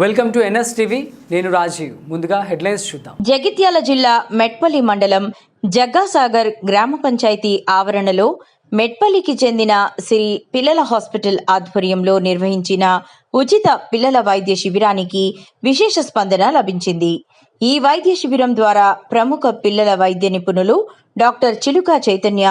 Welcome to NS TV. నేను రాజీవ్. ముందుగా headlines చూద్దాం. జగిత్యాల జిల్లా మెట్పల్లి మండలం జగ్గాసాగర్ గ్రామ పంచాయతీ ఆవరణలో మెట్పల్లికి చెందిన శ్రీ పిల్లల హాస్పిటల్ ఆధ్వర్యంలో నిర్వహించిన ఉచిత పిల్లల వైద్య శిబిరానికి విశేష స్పందన లభించింది. ఈ వైద్య శిబిరం ద్వారా ప్రముఖ పిల్లల వైద్య నిపుణులు డాక్టర్ చిలుక చైతన్య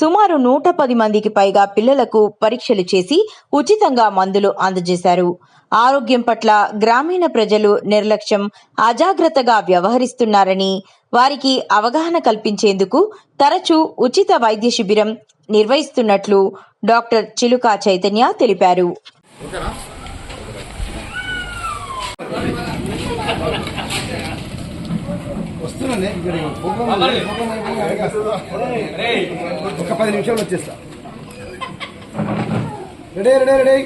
సుమారు నూట పది మందికి పైగా పిల్లలకు పరీక్షలు చేసి ఉచితంగా మందులు అందజేశారు. ఆరోగ్యం పట్ల గ్రామీణ ప్రజలు నిర్లక్ష్యం అజాగ్రత్తగా వ్యవహరిస్తున్నారని వారికి అవగాహన కల్పించేందుకు తరచూ ఉచిత వైద్య శిబిరం నిర్వహిస్తున్నట్లు డాక్టర్ చిలుక చైతన్య తెలిపారు. వస్తున్నానే. ఇక్కడ ప్రోగ్రామ్. ఒక పది నిమిషాలు వచ్చేస్తా. Ready ready ready.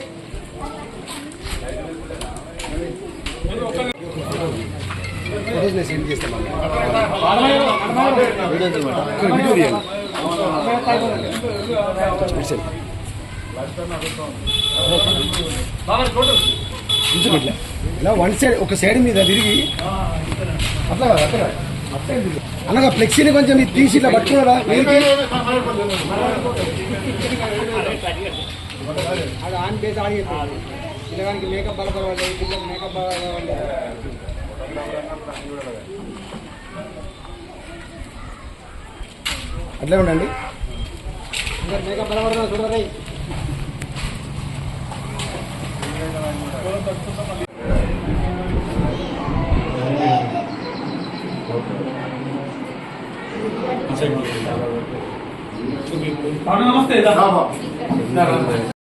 ఫోటోస్ నేను సెండ్ చేస్తాను ఇక్కడ వీడియో తీయాలి. ఇటు సైడ్. కొంచెం ఇట్లా ఇలా వన్ సైడ్ ఒక సైడ్ మీద తిరిగి అట్లా కాదు, అట్లా కాదు. అట్లా ఎందుకు? అనగా ఫ్లెక్సీని కొంచెం ఇది తీసి ఇట్లా పట్టుకున్నారా? అది ఆన్ పిల్లగానికి మేకప్ మేకప్ అట్లే ఉండండి. మేకప్ బలపడదా చూడరా నమస్తే